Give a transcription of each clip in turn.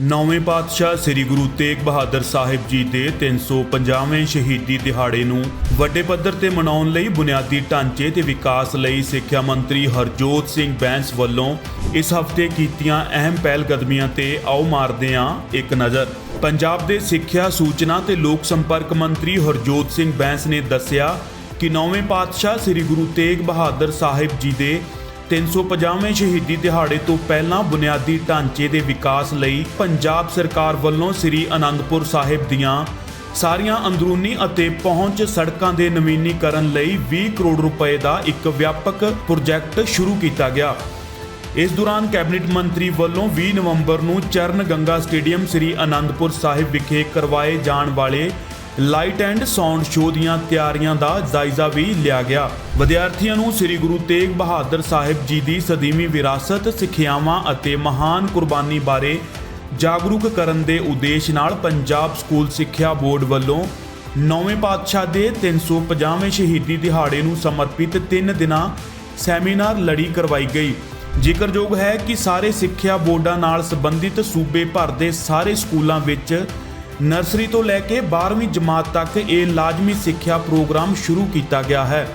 ਨੌਵੇਂ ਪਾਤਸ਼ਾਹ ਸ੍ਰੀ ਗੁਰੂ ਤੇਗ ਬਹਾਦਰ ਸਾਹਿਬ ਜੀ ਦੇ 350ਵੇਂ ਸ਼ਹੀਦੀ ਦਿਹਾੜੇ ਨੂੰ ਵੱਡੇ ਪੱਧਰ ਤੇ ਮਨਾਉਣ ਲਈ ਬੁਨਿਆਦੀ ਢਾਂਚੇ ਤੇ ਵਿਕਾਸ ਲਈ ਸਿੱਖਿਆ ਮੰਤਰੀ ਹਰਜੋਤ ਸਿੰਘ ਬੈਂਸ ਵੱਲੋਂ ਇਸ ਹਫ਼ਤੇ ਕੀਤੀਆਂ ਅਹਿਮ ਪਹਿਲਕਦਮੀਆਂ ਤੇ ਆਓ ਮਾਰਦੇ ਹਾਂ ਇੱਕ ਨਜ਼ਰ। ਪੰਜਾਬ ਦੇ ਸਿੱਖਿਆ ਸੂਚਨਾ ਤੇ ਲੋਕ ਸੰਪਰਕ ਮੰਤਰੀ ਹਰਜੋਤ ਸਿੰਘ ਬੈਂਸ ਨੇ ਦੱਸਿਆ ਕਿ ਨੌਵੇਂ ਪਾਤਸ਼ਾਹ ਸ੍ਰੀ ਗੁਰੂ ਤੇਗ ਬਹਾਦਰ ਸਾਹਿਬ ਜੀ ਦੇ 350ਵੇਂ ਸ਼ਹੀਦੀ ਦਿਹਾੜੇ ਤੋਂ ਪਹਿਲਾਂ ਬੁਨਿਆਦੀ ਢਾਂਚੇ ਦੇ ਵਿਕਾਸ ਲਈ ਪੰਜਾਬ ਸਰਕਾਰ ਵੱਲੋਂ ਸ੍ਰੀ ਅਨੰਦਪੁਰ ਸਾਹਿਬ ਦੀਆਂ ਸਾਰੀਆਂ ਅੰਦਰੂਨੀ ਅਤੇ ਪਹੁੰਚ ਸੜਕਾਂ ਦੇ ਨਵੀਨੀਕਰਨ ਲਈ 20 ਕਰੋੜ ਰੁਪਏ ਦਾ ਇੱਕ ਵਿਆਪਕ ਪ੍ਰੋਜੈਕਟ ਸ਼ੁਰੂ ਕੀਤਾ ਗਿਆ। ਇਸ ਦੌਰਾਨ ਕੈਬਨਿਟ ਮੰਤਰੀ ਵੱਲੋਂ 20 ਨਵੰਬਰ ਨੂੰ ਚਰਨ ਗੰਗਾ ਸਟੇਡੀਅਮ ਸ੍ਰੀ ਅਨੰਦਪੁਰ ਸਾਹਿਬ ਵਿਖੇ ਕਰਵਾਏ ਜਾਣ ਵਾਲੇ ਲਾਈਟ ਐਂਡ ਸਾਊਂਡ ਸ਼ੋਅ ਦੀਆਂ ਤਿਆਰੀਆਂ ਦਾ ਜਾਇਜ਼ਾ ਵੀ ਲਿਆ ਗਿਆ। ਵਿਦਿਆਰਥੀਆਂ ਨੂੰ ਸ੍ਰੀ ਗੁਰੂ ਤੇਗ ਬਹਾਦਰ ਸਾਹਿਬ ਜੀ ਦੀ ਸਦੀਵੀ ਵਿਰਾਸਤ, ਸਿੱਖਿਆਵਾਂ ਅਤੇ ਮਹਾਨ ਕੁਰਬਾਨੀ ਬਾਰੇ ਜਾਗਰੂਕ ਕਰਨ ਦੇ ਉਦੇਸ਼ ਨਾਲ ਪੰਜਾਬ ਸਕੂਲ ਸਿੱਖਿਆ ਬੋਰਡ ਵੱਲੋਂ ਨੌਵੇਂ ਪਾਤਸ਼ਾਹ ਦੇ 350ਵੇਂ ਸ਼ਹੀਦੀ ਦਿਹਾੜੇ ਨੂੰ ਸਮਰਪਿਤ 3 ਦਿਨਾਂ ਸੈਮੀਨਾਰ ਲੜੀ ਕਰਵਾਈ ਗਈ। ਜ਼ਿਕਰਯੋਗ ਹੈ ਕਿ ਸਾਰੇ ਸਿੱਖਿਆ ਬੋਰਡਾਂ ਨਾਲ ਸੰਬੰਧਿਤ ਸੂਬੇ ਭਰ ਦੇ ਸਾਰੇ ਸਕੂਲਾਂ ਵਿੱਚ ਨਰਸਰੀ ਤੋਂ ਲੈ ਕੇ 12ਵੀਂ ਜਮਾਤ ਤੱਕ ਇਹ ਲਾਜ਼ਮੀ ਸਿੱਖਿਆ ਪ੍ਰੋਗਰਾਮ ਸ਼ੁਰੂ ਕੀਤਾ ਗਿਆ ਹੈ।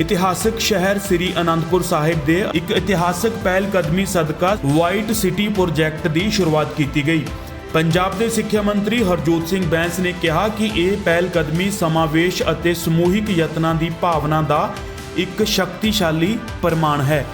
ਇਤਿਹਾਸਕ ਸ਼ਹਿਰ ਸ੍ਰੀ ਅਨੰਦਪੁਰ ਸਾਹਿਬ ਦੇ ਇੱਕ ਇਤਿਹਾਸਕ ਪਹਿਲ ਕਦਮੀ ਸਦਕਾ ਵਾਈਟ ਸਿਟੀ ਪ੍ਰੋਜੈਕਟ ਦੀ ਸ਼ੁਰੂਆਤ ਕੀਤੀ ਗਈ। ਪੰਜਾਬ ਦੇ ਸਿੱਖਿਆ ਮੰਤਰੀ ਹਰਜੋਤ ਸਿੰਘ ਬੈਂਸ ਨੇ ਕਿਹਾ ਕਿ ਇਹ ਪਹਿਲ ਕਦਮੀ ਸਮਾਵੇਸ਼ ਅਤੇ ਸਮੂਹਿਕ ਯਤਨਾਂ ਦੀ ਭਾਵਨਾ ਦਾ ਇੱਕ ਸ਼ਕਤੀਸ਼ਾਲੀ ਪ੍ਰਮਾਣ ਹੈ।